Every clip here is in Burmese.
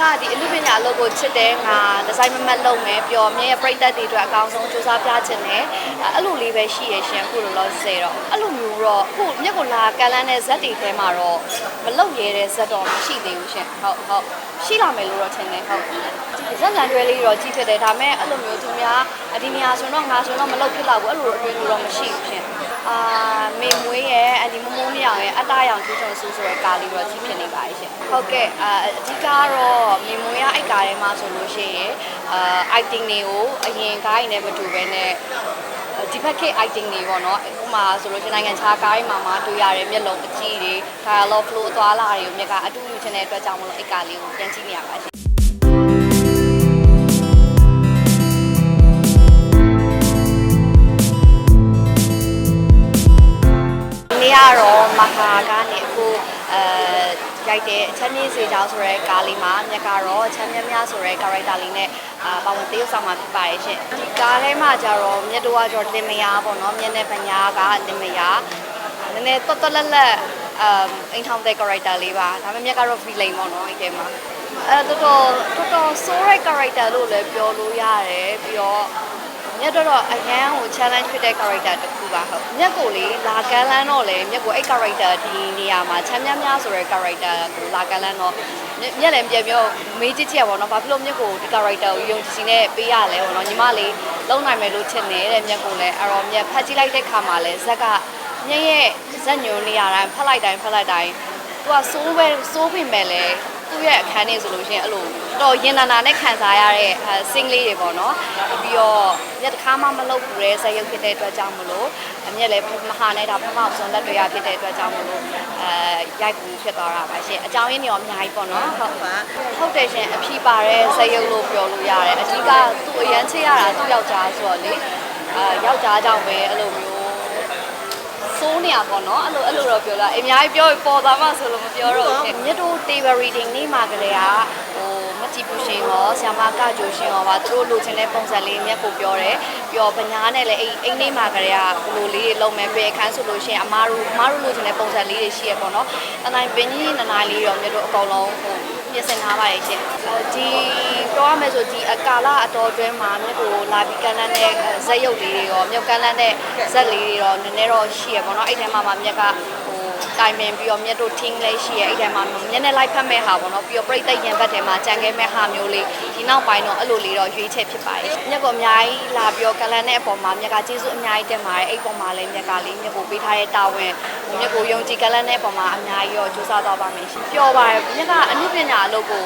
ကဒီအမှုပညာအလုပ်ကိုချစ်တယ်ငါဒီဇိုင်းမမတ်လုပ်မယ်ပျော်မြဲပြိသက်တွေအတွက်အကောင်းဆုံးစူးစမ်းပြချင်တယ်အဲ့လိုလေးပဲရှိရရှင်အခုလောလောဆယ်တော့အဲ့လိုမျိုးတော့အခုမြက်ကိုလာကန်လန်းတဲ့ဇက်တွေထဲမှာတော့မလုပ်ရတဲ့ဇက်တော့မရှိသေးဘူးရှင်ဟုတ်ဟုတ်ရှိလာမယ်လို့တော့ထင်တယ်ဟုတ်ဇက်လန်တွဲလေးတော့ကြီးဖြစ်တယ်ဒါပေမဲ့အဲ့လိုမျိုးသူများအဒီနေရာဆိုတော့ငါဆိုတော့မလုပ်ဖြစ်တော့ဘူးအဲ့လိုအတွင်းလို့တော့မရှိဘူးရှင်အာမေမွေးရဲ့အဒီမမိုးမြောင်ရဲ့ အတရောင်ကျူးချုံဆူဆိုတဲ့ကားလေးတော့ကြီးဖြစ်နေပါရဲ့ရှင်ဟုတ်ကဲ့အာအဓိကတော့မေမွေးရအိုက်ကားထဲမှာဆိုလို့ရှိရင်အာ acting တွေကိုအရင်ကားရင်နဲ့မတူဘဲနဲ့ဒီဘက်ခေတ် acting တွေပေါ့နော်ဥပမာဆိုလို့ရှိရင်နိုင်ငံခြားကားတွေမှာမှတွေ့ရတယ်မျက်လုံးအကြီးတွေ dialogue flow အသွားလာတွေကိုမြက်ကအတူယူချင်တဲ့အတွက်ကြောင့်မလို့အိုက်ကားလေးကိုပြန်ကြည့်နေရပါရှင် ဒီနေ့ကတော့မဟာကနေအခုအဲရိုက်တဲ့အချမ်းမြေစေချောင်းဆိုတဲ့ကားလေးမှာမြက်ကတော့အချမ်းမြတ်မြဆိုတဲ့ character လေးနဲ့အာပါဝင်သရုပ်ဆောင်မှာဖြစ်ပါရဲ့ရှင်ဒီကားထဲမှာကျတော့မြက်တော့ကကျတော့တင်မယာပေါ့နော်မြက်နဲ့ပညာကတင်မယာနည်းနည်းတော်တော်လက်လက်အမ်အိမ်ထောင်တဲ့ character လေးပါဒါပေမဲ့မြက်ကတော့ villain ပေါ့နော်ဒီထဲမှာအဲတော်တော်တော်တော် so right character လို့လည်းပြောလို့ရတယ်ပြီးတော့ မြတ်တော့တော့အရန်ကို challenge ဖြစ်တဲ့ character တစ်ခုပါဟုတ်မြတ်ကိုလေလာကန်းလန်းတော့လေမြတ်ကိုအဲ့ character ဒီနေရာမှာချမ်းမြများများဆိုတဲ့ character ကိုလာကန်းလန်းတော့မြတ်လည်းပြန်ပြောမေးကြည့်ချက်ပေါ့နော်ဘာဖြစ်လို့မြတ်ကိုဒီ character ကိုယုံကြည်စီနဲ့ပေးရလဲပေါ့နော်ညီမလေးလုံနိုင်မယ်လို့ထင်နေတဲ့မြတ်ကိုလည်းအဲ့တော့မြတ်ဖတ်ကြည့်လိုက်တဲ့ခါမှာလည်းဇက်ကမြတ်ရဲ့ဇက်ညွန်နေရတိုင်းဖတ်လိုက်တိုင်းဖတ်လိုက်တိုင်းသူကစိုးပဲစိုးပင်ပဲလေ သူ့ရဲ့အခန်းလေးဆိုလို့ရှိရင်အဲ့လိုတော့ရင်နာနာနဲ့ခံစားရတဲ့အဲ sing လေးတွေပေါ့နော်ပြီးတော့မြက်တစ်ခါမှမလုပ်ဘူးတဲ့ဇက်ရုပ်ဖြစ်တဲ့အတွက်ကြောင့်မလို့အမြက်လည်းမဟာနဲ့ဒါပထမဆုံးလက်တွေ့ရဖြစ်တဲ့အတွက်ကြောင့်မလို့အဲရိုက်ကူဖြစ်သွားတာပါရှင်အကြောင်းရင်းတွေရောအများကြီးပေါ့နော်ဟုတ်ပါဟုတ်တယ်ရှင်အဖြီပါတဲ့ဇက်ရုပ်လို့ပြောလို့ရတယ်အဓိကသူ့အရန်ချစ်ရတာသူ့ယောက်ျားဆိုတော့လေအဲယောက်ျားကြောင့်ပဲအဲ့လို မျိုးစိုးနေရပေါ့နော်အဲ့လိုအဲ့လိုတော့ပြောလာအများကြီးပြောပေါ်သားမှဆိုလို့မပြောတော့ဘူးမြတ်တို့ table reading နေ့မှာကလေးကဟိုမကြည့်ဘူးရှင်ရောဆ iam မကကြိုရှင်ရောပါသူတို့လိုချင်တဲ့ပုံစံလေးမြတ်ကိုပြောတယ်ပြီးတော့ဗညာနဲ့လည်းအိမ်အိမ်နေ့မှာကလေးကဘလိုလေးတွေလုံးမယ်ပေခန်းဆိုလို့ရှိရင်အမားတို့အမားတို့လိုချင်တဲ့ပုံစံလေးတွေရှိရပေါ့နော်အနိုင်ပင်ကြီးနနိုင်လေးတော့မြတ်တို့အကုန်လုံးဟို ပြင်ဆင်ထားပါတယ်ရှင်ဒီပြောရမယ်ဆိုဒီအကာလအတော်အတွင်းမှာမြတ်ကိုလာပြီးကန်လန်းတဲ့ဇက်ရုပ်လေးတွေရောမြတ်ကန်လန်းတဲ့ဇက်လေးတွေတော့နည်းနည်းတော့ရှိရပေါ့နော်အဲ့ထဲမှာမှမြတ်ကဟို တိုင်ပင်ပြီးတော့မြတ်တို့ team လေးရှိရအဲ့ထဲမှာမျက်နှာလိုက်ဖတ်မဲ့ဟာပေါ့နော်ပြီးတော့ပြိတ်သိက်ရင်ဘတ်ထဲမှာကြံခဲ့မဲ့ဟာမျိုးလေးဒီနောက်ပိုင်းတော့အဲ့လိုလေးတော့ရွေးချက်ဖြစ်ပါတယ်မြတ်ကအများကြီးလာပြီးတော့ကန်လန်းတဲ့အပေါ်မှာမြတ်ကကျေးဇူးအများကြီးတင်ပါတယ်အဲ့ပေါ်မှာလည်းမြတ်ကလေးမြတ်ကိုပေးထားတဲ့တာဝန်မြတ်ကိုယုံကြည်ကန်လန်းတဲ့အပေါ်မှာအများကြီးတော့ကြိုးစားသွားပါမယ်ရှင်ပျော်ပါတယ်မြတ်ကအမှုပညာအလုပ်ကို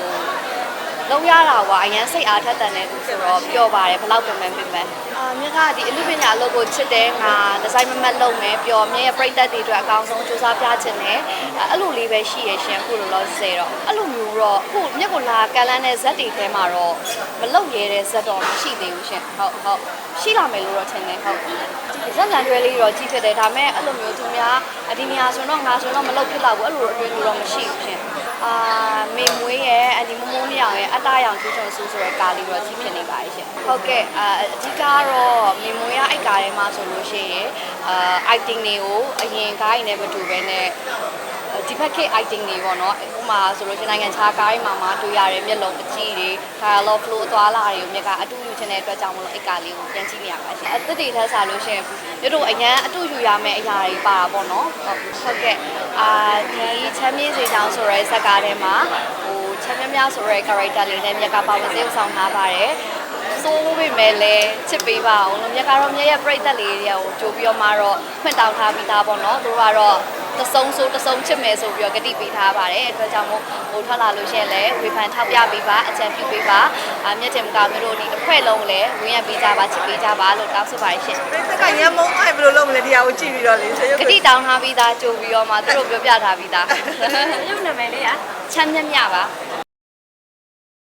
လုံးရတာကွာအရန်စိတ်အားထက်တန်တဲ့သူဆိုတော့ပျော်ပါတယ်ဘလောက်ပဲမှန်ပြင်မယ် အာမြက်ကဒီအမှုပညာအလုပ်ကိုချစ်တယ်ငါဒီဇိုင်းမမတ်လုပ်မယ်ပျော်မြဲပြိသက်တွေအတွက်အကောင်းဆုံးစူးစမ်းပြချင်တယ်အဲ့လိုလေးပဲရှိရရှင်အခုလောလောဆယ်တော့အဲ့လိုမျိုးတော့အခုမြက်ကိုလာကန်လန်းတဲ့ဇက်တွေထဲမှာတော့မလုပ်ရတဲ့ဇက်တော့မရှိသေးဘူးရှင်ဟုတ်ဟုတ်ရှိလာမယ်လို့တော့ထင်တယ်ဟုတ်ဇက်လန်တွဲလေးတော့ကြီးဖြစ်တယ်ဒါပေမဲ့အဲ့လိုမျိုးသူများအဒီနေရာဆိုတော့ငါဆိုတော့မလုပ်ဖြစ်တော့ဘူးအဲ့လိုအတွင်းလို့တော့မရှိဘူးရှင်အာမေမွေးရဲ့အဒီမမိုးမြောင်ရဲ့အတရောင်ကျူးချုံဆူဆိုတဲ့ကားလေးတော့ကြီးဖြစ်နေပါရဲ့ရှင်ဟုတ်ကဲ့အာအဓိကတော့မေမွေးရအိုက်ကားထဲမှာဆိုလို့ရှိရင်အာ acting တွေကိုအရင်ကားရင်နဲ့မတူဘဲနဲ့ဒီဘက်ခေတ် acting တွေပေါ့နော်ဥပမာဆိုလို့ရှိရင်နိုင်ငံခြားကားတွေမှာမှတွေ့ရတယ်မျက်လုံးအကြီးတွေ dialogue flow အသွားလာတွေကိုမြက်ကအတူယူချင်တဲ့အတွက်ကြောင့်မလို့အိုက်ကားလေးကိုပြန်ကြည့်နေရပါရှင်အသက်တွေထက်စားလို့ရှိရင်မြတို့အရန်အတူယူရမယ့်အရာတွေပါတာပေါ့နော်ဟုတ်ဟုတ်ကဲ့အာဒီချမ်းမြေစေချောင်းဆိုရဲဇက်ကားထဲမှာဟိုချမ်းမြများဆိုရဲ character လေးနဲ့မြက်ကပါဝင်စေဆောင်ထားပါတယ် စိုးပေမဲ့လည်းချစ်ပေးပါအောင်လို့မြက်ကတော့မြက်ရဲ့ပြိသက်လေးတွေကိုကြိုပြီးတော့မှတော့ဖွင့်တောင်းထားပြီးသားပေါ့နော်သူတို့ကတော့တဆုံဆိုတဆုံချစ်မယ်ဆိုပြီးတော့ဂတိပေးထားပါတယ်အဲအတွက်ကြောင့်မို့ဟိုထွက်လာလို့ရှိရင်လည်းဝေဖန်ထောက်ပြပေးပါအကြံပြုပေးပါအာမြက်တင်ကမျိုးတို့ဒီအခွဲ့လုံးလည်းဝင်ရပေးကြပါချစ်ပေးကြပါလို့တောင်းဆိုပါတယ်ရှင်ပြိသက်ကရမ်းမုန်းအိုင်ဘယ်လိုလုပ်မလဲတရားကိုကြည့်ပြီးတော့လေဆရုပ်ဂတိတောင်းထားပြီးသားကြိုပြီးတော့မှသူတို့ပြောပြထားပြီးသားရုပ်နာမည်လေးอ่ะချမ်းမြတ်မြပါဟ